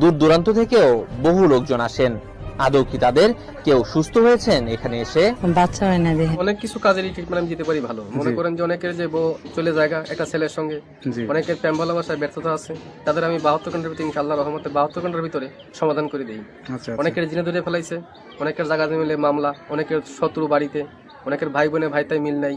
দূর দূরান্ত থেকেও বহু লোকজন আসেন। আদৌ কি তাদের কেউ সুস্থ হয়েছেন এখানে এসে? বাচ্চা হয় না অনেক কিছু কাজেরই ট্রিটমেন্ট আমি দিতে পারি ভালো। মনে করেন যে অনেকের যে বউ চলে জায়গা একটা ছেলের সঙ্গে। অনেকের প্রেম ভালোবাসায় ব্যর্থতা আছে। তাদের আমি বাহাত্তর ঘণ্টার ভিতরে ইনশাল্লাহ রহমতে বাহাত্তর ঘণ্টার ভিতরে সমাধান করে দিই। আচ্ছা আচ্ছা। অনেকের জিনে ধরে ফেলাইছে অনেকের জায়গা মিলে মামলা অনেকের শত্রু বাড়িতে অনেকের ভাই বোনে ভাই তাই মিল নাই।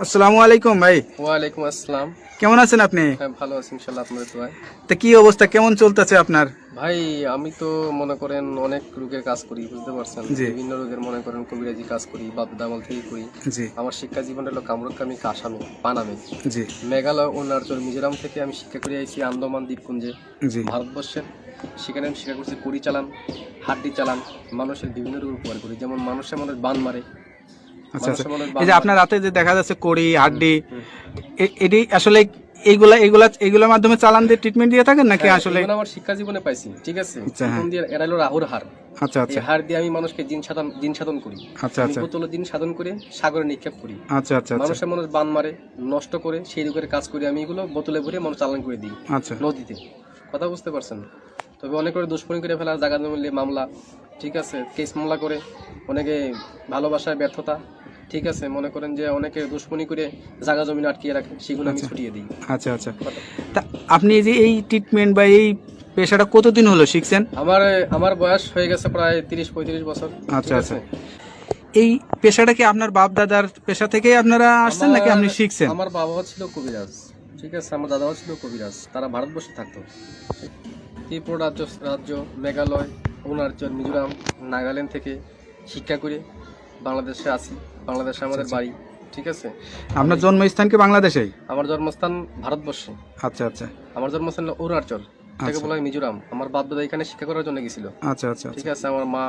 আসসালামু আলাইকুম ভাই। ওয়ালাইকুম আসসালাম। কেমন আছেন আপনি? হ্যাঁ ভালো আছি ইনশাল্লাহ আপনাদের দোয়ায়। তা কি অবস্থা? কেমন চলতেছে আপনার? ভাই আমি তো মনে করেন অনেক রোগের কাজ করি বুঝতে পারছেন? বিভিন্ন রোগের মনে করেন কবিরাজি কাজ করি বাপ দামাল থেকে করি আমার শিক্ষা জীবন হলো কামরুকামি কাসামি পানামে। জি। মেঘালয় অরুণাচল মিজোরাম থেকে আমি শিক্ষা করে আইছি আন্দামান দ্বীপপুঞ্জে। ভারতবর্ষের সেখানে আমি শিক্ষা করছি কুড়ি চালান হাড্ডি চালান মানুষের বিভিন্ন রোগ উপকার করি। যেমন মানুষের মনে বান মারে আচ্ছা আচ্ছা। এই যে আপনার রাতে যে দেখা যাচ্ছে কড়ি হাড্ডি এটি আসলে এইগুলা এইগুলা এইগুলোর মাধ্যমে চালান দিয়ে ট্রিটমেন্ট দিয়ে থাকেন নাকি হ্যাঁ, আসলে এগুলো আমার শিক্ষা জীবনে পাইছি ঠিক আছে? আচ্ছা, হ্যাঁ। দিয়ে এরা হলো রাহুর হার। আচ্ছা আচ্ছা। হার দিয়ে আমি মানুষকে জিন সাধন জিন সাধন করি। আচ্ছা আচ্ছা। বোতল জিন সাধন করে সাগরে নিক্ষেপ করি। আচ্ছা আচ্ছা আচ্ছা। মানুষের মানুষ বান মারে নষ্ট করে সেই রোগের কাজ করি আমি এগুলো বোতলে ভরে মানুষ চালান করে দিই আচ্ছা। নদীতে। কথা বুঝতে পারছেন। তবে অনেক করে দুষ্কর্মী করে ফেলা জায়গা মিলে মামলা ঠিক আছে কেস মামলা করে অনেকে ভালোবাসায় ব্যর্থতা ঠিক আছে মনে করেন যে অনেকে দুশ্মনী করে জায়গা জমিন আটকিয়ে রাখে সেগুলো আমি ছুটিয়ে দিই। আচ্ছা আচ্ছা। তা আপনি এই যে এই ট্রিটমেন্ট বা এই পেশাটা কতদিন হলো শিখছেন? আমার আমার বয়স হয়ে গেছে প্রায় তিরিশ পঁয়ত্রিশ বছর আচ্ছা, আচ্ছা। এই পেশাটা কি আপনার বাপ দাদার পেশা থেকেই আপনারা আসছেন নাকি আপনি শিখছেন? আমার বাবাও ছিল কবিরাজ। ঠিক আছে আমার দাদাও ছিল কবিরাজ তারা ভারতবর্ষে থাকতো। ত্রিপুরা রাজ্য রাজ্য মেঘালয় অরুণাচল মিজোরাম নাগাল্যান্ড থেকে শিক্ষা করে বাংলাদেশে আসি। বাংলাদেশে আমাদের বাড়ি ঠিক আছে? আপনার জন্মস্থান কি বাংলাদেশেই? আমার জন্মস্থান ভারতবর্ষে। আচ্ছা আচ্ছা। আমার জন্মস্থান অরুণাচল তাকে আচ্ছা। বলা হয় মিজোরাম। আমার বাপ দাদা এখানে শিক্ষা করার জন্য গেছিল। আচ্ছা আচ্ছা ঠিক আছে আমার মা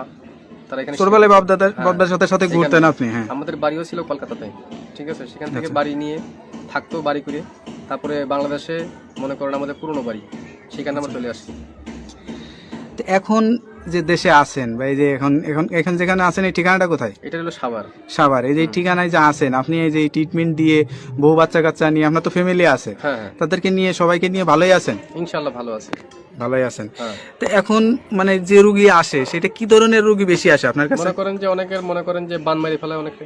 তারা এখানে ছোটবেলায় বাপ দাদার হ্যাঁ, সাথে সাথে ঘুরতেন আপনি হ্যাঁ। আমাদের বাড়িও ছিল কলকাতাতে ঠিক আছে? সেখান থেকে আচ্ছা। বাড়ি নিয়ে থাকতো বাড়ি করে। তারপরে বাংলাদেশে মনে করেন আমাদের পুরনো বাড়ি সেখানে আমরা চলে আসছি। তো এখন যে দেশে আছেন বা এই যে এখন এখন এখন যেখানে আছেন এই ঠিকানাটা কোথায়? এটা হলো সাভার। সাভার এই যে এই ঠিকানায় যে আছেন আপনি এই যে ট্রিটমেন্ট দিয়ে বউ বাচ্চা কাচ্চা নিয়ে আপনার তো ফ্যামিলি আছে। হ্যাঁ হ্যাঁ। তাদেরকে নিয়ে সবাইকে নিয়ে ভালোই আছেন? ইনশাল্লাহ ভালো আছে। ভালোই আছেন। হ্যাঁ। তো এখন মানে যে রুগী আসে সেটা কি ধরনের রুগী বেশি আসে আপনার কাছে? মনে করেন যে অনেকের মনে করেন যে বান মারি ফেলায় অনেকে।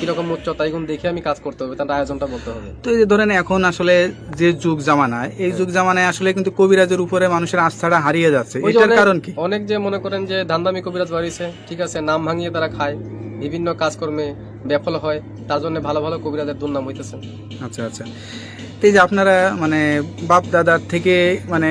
কীরকম উচ্চতা এগুলো দেখে আমি কাজ করতে হবে তার আয়োজনটা বলতে হবে। তো এই যে ধরেন এখন আসলে যে যুগ জামানায় এই যুগ জামানায় আসলে কিন্তু কবিরাজের উপরে মানুষের আস্থাটা হারিয়ে যাচ্ছে। এটার কারণ কি? অনেক যে মনে করেন যে ধান্দামি কবিরাজ বাড়িছে ঠিক আছে নাম ভাঙিয়ে তারা খায় বিভিন্ন কাজকর্মে ব্যাফল হয় তার জন্য ভালো ভালো কবিরাজের দুর্নাম হইতেছে। আচ্ছা আচ্ছা। এই যে আপনারা মানে বাপ দাদার থেকে মানে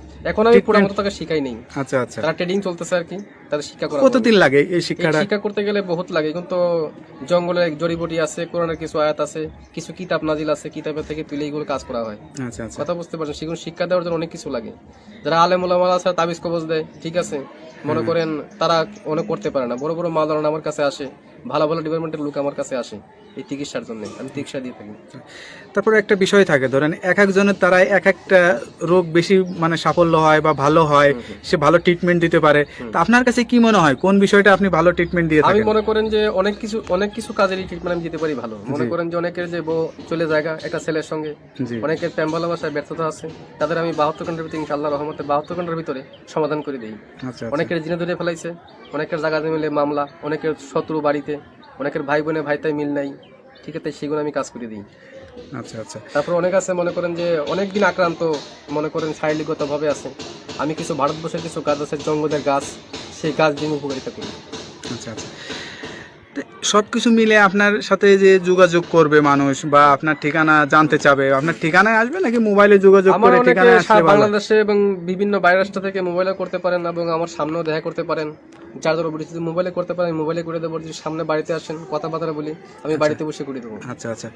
এখন আমি পুরো মতো তাকে শিখাই নেই। আচ্ছা আচ্ছা। তারা ট্রেডিং চলতেছে আর কি তাদের শিক্ষা করা কতদিন লাগে এই শিক্ষাটা? শিক্ষা করতে গেলে বহুত লাগে কিন্তু জঙ্গলে জড়িবটি আছে কোরআনের কিছু আয়াত আছে কিছু কিতাব নাজিল আছে কিতাবের থেকে তুলে এইগুলো কাজ করা হয়। আচ্ছা আচ্ছা। কথা বুঝতে পারছেন? সেগুলো শিক্ষা দেওয়ার জন্য অনেক কিছু লাগে। যারা আলেম ওলামারা আছে তাবিজ কবজ দেয় ঠিক আছে? মনে করেন তারা অনেক করতে পারে না। বড় বড় মালানা আমার কাছে আসে ভালো ভালো ডিপার্টমেন্টের লোক আমার কাছে আসে। এই চিকিৎসার জন্য আমি চিকিৎসা দিয়ে থাকি। তারপরে একটা বিষয় থাকে ধরেন এক একজনের তারা এক একটা রোগ বেশি মানে সাফল্য হয় বা ভালো হয় সে ভালো ট্রিটমেন্ট দিতে পারে। তা আপনার কাছে কি মনে হয়? কোন বিষয়টা আপনি ভালো ট্রিটমেন্ট দিয়ে আমি মনে করেন যে অনেক কিছু অনেক কিছু কাজেরই ট্রিটমেন্ট আমি দিতে পারি ভালো। মনে করেন যে অনেকের যে বউ চলে জায়গা একটা ছেলের সঙ্গে অনেকের প্রেম ভালোবাসায় ব্যর্থতা আছে তাদের আমি বাহাত্তর ঘণ্টার ভিতরে ইনশাল্লাহ রহমতে বাহাত্তর ঘণ্টার ভিতরে সমাধান করে দিই। আচ্ছা আচ্ছা। অনেকের জিনে ধরে ফেলাইছে অনেকের জায়গা মিলে মামলা অনেকের শত্রু বাড়িতে অনেকের ভাই বোনে ভাইতাই মিল নাই। ঠিক আছে সেগুলো আমি কাজ করে দিই। আচ্ছা আচ্ছা। তারপর অনেক আছে মনে করেন যে অনেক দিন আক্রান্ত মনে করেন শারীরিকগত ভাবে আছে। আমি কিছু ভারতবর্ষের কিছু গাছ আছে জঙ্গলের গাছ সেই গাছ দিয়ে উপকারিতা করি। আচ্ছা আচ্ছা। সব কিছু মিলে আপনার সাথে যে যোগাযোগ করবে মানুষ বা আপনার ঠিকানা জানতে চাবে আপনার ঠিকানায় আসবে নাকি মোবাইলে যোগাযোগ করে ভালো? বাংলাদেশে এবং বিভিন্ন বাইরের রাষ্ট্র থেকে মোবাইলে করতে পারেন এবং আমার সামনেও দেখা করতে পারেন। যার ধরো বলি যদি মোবাইলে করতে পারেন মোবাইলে করে দেবো যদি সামনে বাড়িতে আসেন কথাবার্তা বলি আমি বাড়িতে বসে করে দেবো। আচ্ছা আচ্ছা।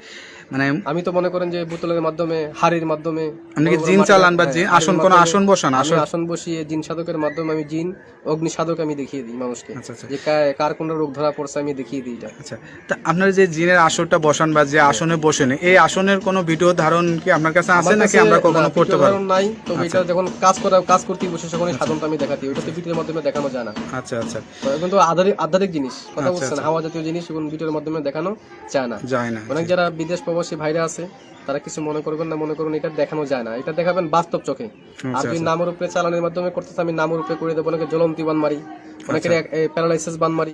মানে আমি তো মনে করেন যে বোতলের মাধ্যমে হাড়ির মাধ্যমে আপনি জিন চালান বা জিন আসন কোনো আসন বসান আসন? আসন বসিয়ে জিন সাধকের মাধ্যমে আমি জিন অগ্নি সাধক আমি দেখিয়ে দিই মানুষকে। আচ্ছা আচ্ছা। যে কার কোন রোগ ধরা পড়ছে আমি দেখিয়ে দিই এটা। আচ্ছা। তা আপনার যে জিনের আসরটা বসান বা যে আসনে বসেন এই আসনের কোনো ভিডিও ধারণ কি আপনার কাছে আছে নাকি আমরা কখনো করতে পারব? নাই তবে এটা যখন কাজ করা কাজ করতে বসে তখন সাধনটা আমি দেখাতি ওটা তো ভিডিওর মাধ্যমে দেখানো যায় না। আচ্ছা। আচ্ছা। জিনিস কথা আচ্ছা, বলছেন হাওয়া জাতীয় জিনিস এবং ভিডিওর মাধ্যমে দেখানো যায় না। যায় না অনেক যারা বিদেশ প্রবাসী ভাইরা আছে তারা কিছু মনে করবেন না মনে করুন এটা দেখানো যায় না। এটা দেখাবেন বাস্তব চোখে। আর আচ্ছা। নামের উপরে চালানোর মাধ্যমে করতেছে আমি নামের উপরে করে দেবো অনেকে জ্বলন্তি বান মারি অনেকের প্যারালাইসিস বান মারি